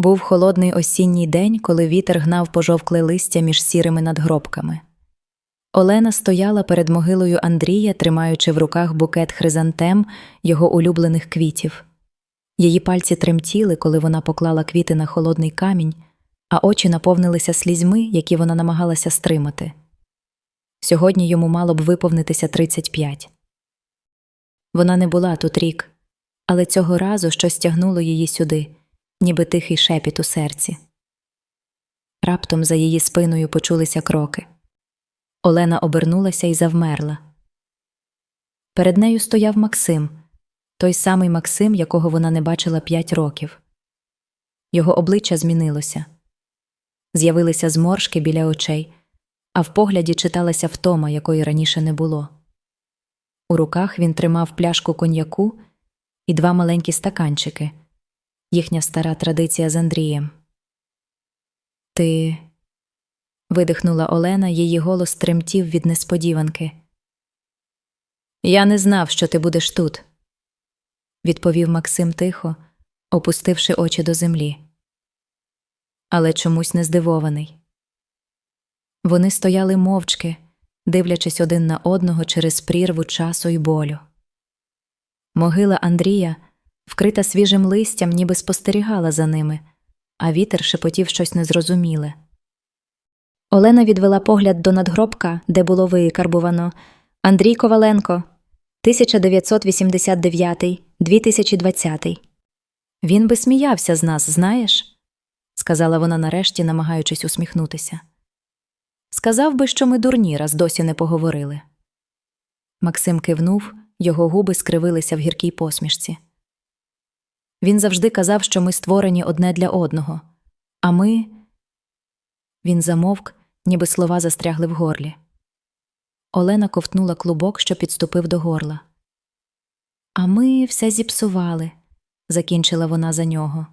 Був холодний осінній день, коли вітер гнав пожовкле листя між сірими надгробками. Олена стояла перед могилою Андрія, тримаючи в руках букет хризантем його улюблених квітів. Її пальці тремтіли, коли вона поклала квіти на холодний камінь, а очі наповнилися слізьми, які вона намагалася стримати. Сьогодні йому мало б виповнитися 35. Вона не була тут рік, але цього разу щось тягнуло її сюди, ніби тихий шепіт у серці. Раптом за її спиною почулися кроки. Олена обернулася і завмерла. Перед нею стояв Максим, той самий Максим, якого вона не бачила п'ять років. Його обличчя змінилося. З'явилися зморшки біля очей, а в погляді читалася втома, якої раніше не було. У руках він тримав пляшку коньяку і два маленькі стаканчики їхня стара традиція з Андрієм. Ти. видихнула Олена, її голос тремтів від несподіванки. Я не знав, що ти будеш тут, відповів Максим тихо, опустивши очі до землі. Але чомусь не здивований. Вони стояли мовчки, дивлячись один на одного через прірву часу й болю. Могила Андрія, вкрита свіжим листям, ніби спостерігала за ними, а вітер шепотів щось незрозуміле. Олена відвела погляд до надгробка, де було викарбувано Андрій Коваленко, 1989-2020. Він би сміявся з нас, знаєш? сказала вона нарешті, намагаючись усміхнутися. Сказав би, що ми дурні, раз досі не поговорили. Максим кивнув, його губи скривилися в гіркій посмішці. Він завжди казав, що ми створені одне для одного, а ми. Він замовк, ніби слова застрягли в горлі. Олена ковтнула клубок, що підступив до горла. А ми все зіпсували, закінчила вона за нього.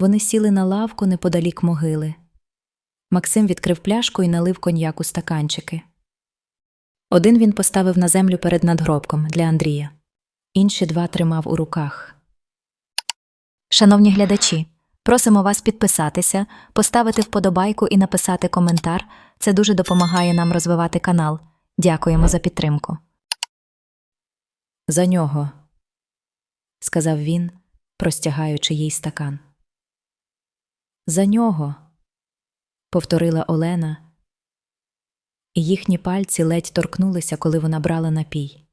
Вони сіли на лавку неподалік могили. Максим відкрив пляшку і налив коньяку стаканчики. Один він поставив на землю перед надгробком для Андрія, інші два тримав у руках. Шановні глядачі, просимо вас підписатися, поставити вподобайку і написати коментар. Це дуже допомагає нам розвивати канал. Дякуємо за підтримку. За нього, сказав він, простягаючи їй стакан. За нього, повторила Олена, і їхні пальці ледь торкнулися, коли вона брала напій.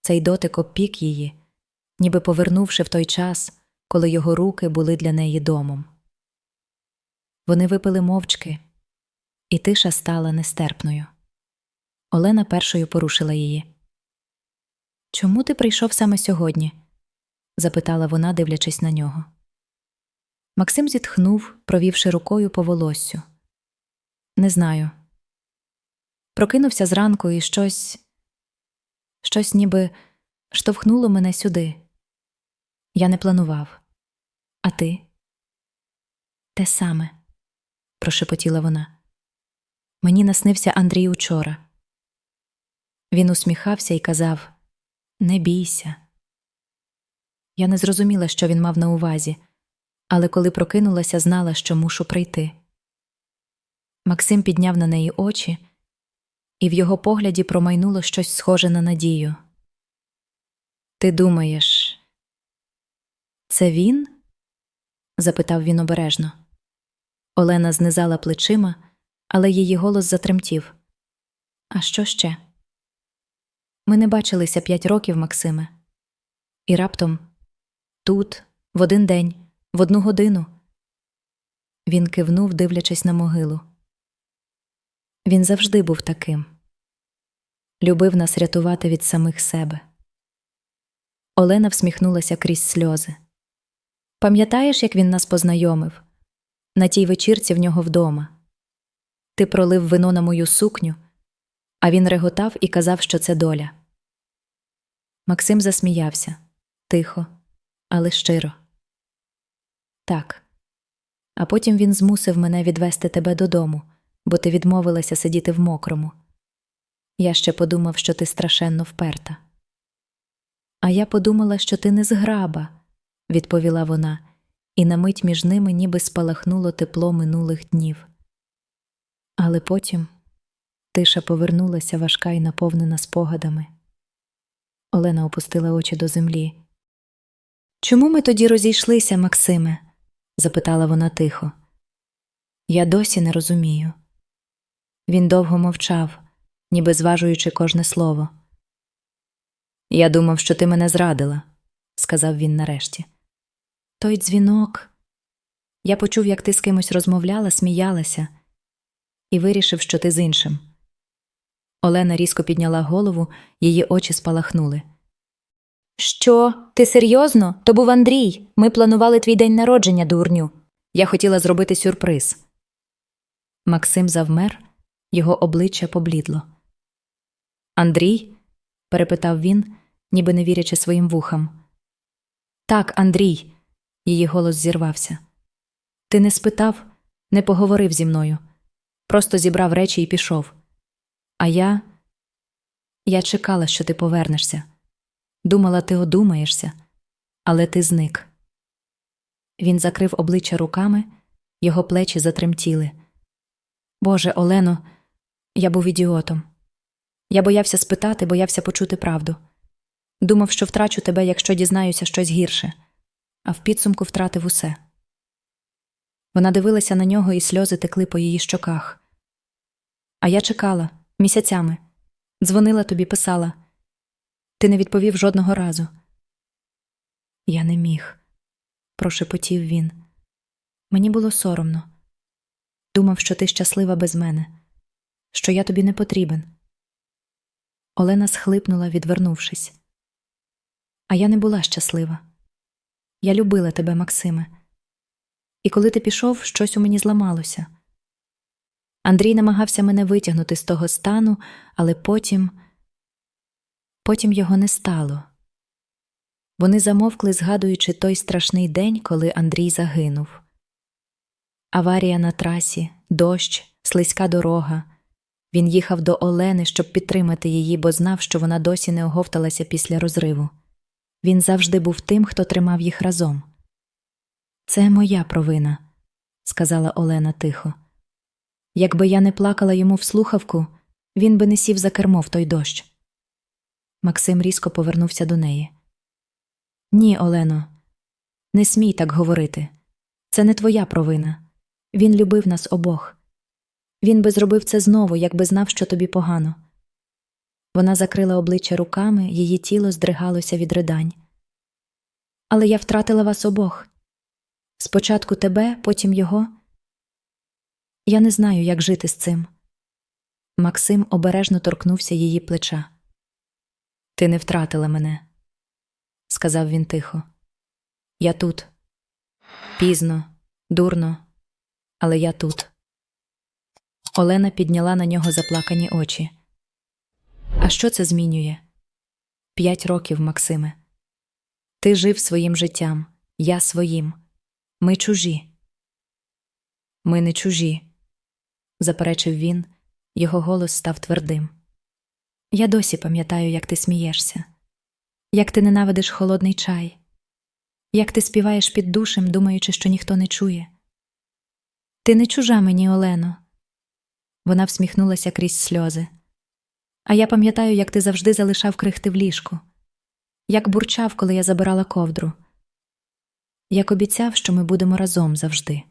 Цей дотик обпік її, ніби повернувши в той час, коли його руки були для неї домом. Вони випили мовчки, і тиша стала нестерпною. Олена першою порушила її. Чому ти прийшов саме сьогодні? запитала вона, дивлячись на нього. Максим зітхнув, провівши рукою по волоссю. Не знаю. Прокинувся зранку і щось, щось ніби штовхнуло мене сюди. Я не планував. А ти? Те саме, прошепотіла вона. Мені наснився Андрій учора. Він усміхався і казав Не бійся. Я не зрозуміла, що він мав на увазі, але коли прокинулася, знала, що мушу прийти. Максим підняв на неї очі, і в його погляді промайнуло щось схоже на надію. Ти думаєш, це він? запитав він обережно. Олена знизала плечима, але її голос затремтів. А що ще? Ми не бачилися п'ять років, Максиме. І раптом тут, в один день, в одну годину. Він кивнув, дивлячись на могилу. Він завжди був таким любив нас рятувати від самих себе. Олена всміхнулася крізь сльози. Пам'ятаєш, як він нас познайомив? На тій вечірці в нього вдома. Ти пролив вино на мою сукню, а він реготав і казав, що це доля. Максим засміявся тихо, але щиро. Так. А потім він змусив мене відвести тебе додому, бо ти відмовилася сидіти в мокрому. Я ще подумав, що ти страшенно вперта. А я подумала, що ти не зграба, відповіла вона, і на мить між ними ніби спалахнуло тепло минулих днів. Але потім тиша повернулася важка і наповнена спогадами. Олена опустила очі до землі. Чому ми тоді розійшлися, Максиме? запитала вона тихо. Я досі не розумію. Він довго мовчав, ніби зважуючи кожне слово. Я думав, що ти мене зрадила, сказав він нарешті. Той дзвінок. Я почув, як ти з кимось розмовляла, сміялася, і вирішив, що ти з іншим. Олена різко підняла голову, її очі спалахнули. Що? Ти серйозно? То був Андрій. Ми планували твій день народження, дурню. Я хотіла зробити сюрприз. Максим завмер, його обличчя поблідло. Андрій? перепитав він, ніби не вірячи своїм вухам. Так, Андрій, її голос зірвався. Ти не спитав, не поговорив зі мною. Просто зібрав речі і пішов. А я. Я чекала, що ти повернешся. Думала, ти одумаєшся, але ти зник. Він закрив обличчя руками, його плечі затремтіли. Боже, Олено, я був ідіотом. Я боявся спитати, боявся почути правду. Думав, що втрачу тебе, якщо дізнаюся щось гірше, а в підсумку втратив усе. Вона дивилася на нього, і сльози текли по її щоках. А я чекала місяцями, дзвонила тобі, писала. Ти не відповів жодного разу. Я не міг, прошепотів він. Мені було соромно. Думав, що ти щаслива без мене, що я тобі не потрібен. Олена схлипнула, відвернувшись. А я не була щаслива. Я любила тебе, Максиме. І коли ти пішов, щось у мені зламалося. Андрій намагався мене витягнути з того стану, але потім. Потім його не стало. Вони замовкли, згадуючи той страшний день, коли Андрій загинув. Аварія на трасі, дощ, слизька дорога. Він їхав до Олени, щоб підтримати її, бо знав, що вона досі не оговталася після розриву. Він завжди був тим, хто тримав їх разом. Це моя провина, сказала Олена тихо. Якби я не плакала йому в слухавку, він би не сів за кермо в той дощ. Максим різко повернувся до неї. Ні, Олено, не смій так говорити. Це не твоя провина. Він любив нас обох. Він би зробив це знову, якби знав, що тобі погано. Вона закрила обличчя руками, її тіло здригалося від ридань. Але я втратила вас обох. Спочатку тебе, потім його. Я не знаю, як жити з цим. Максим обережно торкнувся її плеча. Ти не втратила мене, сказав він тихо. Я тут. Пізно, дурно, але я тут. Олена підняла на нього заплакані очі. А що це змінює? П'ять років, Максиме. Ти жив своїм життям, я своїм. Ми чужі. Ми не чужі, заперечив він, його голос став твердим. Я досі пам'ятаю, як ти смієшся, як ти ненавидиш холодний чай, як ти співаєш під душем, думаючи, що ніхто не чує. Ти не чужа мені, Олено. Вона всміхнулася крізь сльози. А я пам'ятаю, як ти завжди залишав крихти в ліжку, як бурчав, коли я забирала ковдру, як обіцяв, що ми будемо разом завжди.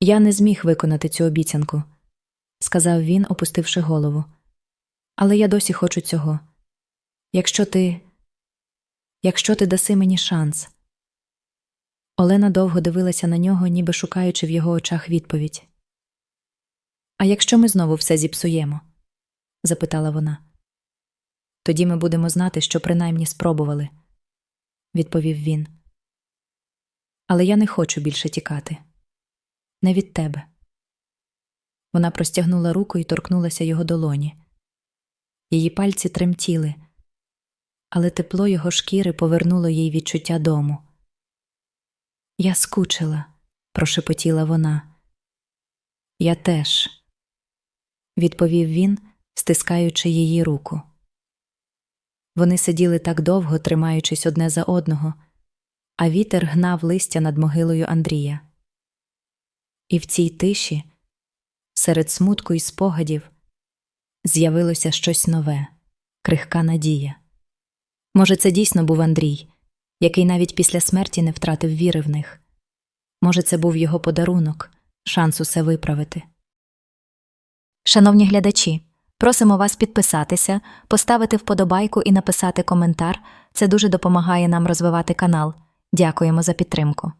Я не зміг виконати цю обіцянку, сказав він, опустивши голову. Але я досі хочу цього. Якщо ти. Якщо ти даси мені шанс. Олена довго дивилася на нього, ніби шукаючи в його очах відповідь. А якщо ми знову все зіпсуємо? Запитала вона. Тоді ми будемо знати, що принаймні спробували, відповів він. Але я не хочу більше тікати. Не від тебе. Вона простягнула руку і торкнулася його долоні. Її пальці тремтіли, але тепло його шкіри повернуло їй відчуття дому. Я скучила, прошепотіла вона. Я теж, відповів він, стискаючи її руку. Вони сиділи так довго, тримаючись одне за одного, а вітер гнав листя над могилою Андрія. І в цій тиші, серед смутку і спогадів, з'явилося щось нове, крихка надія. Може, це дійсно був Андрій, який навіть після смерті не втратив віри в них. Може, це був його подарунок, шанс усе виправити. Шановні глядачі, просимо вас підписатися, поставити вподобайку і написати коментар. Це дуже допомагає нам розвивати канал. Дякуємо за підтримку.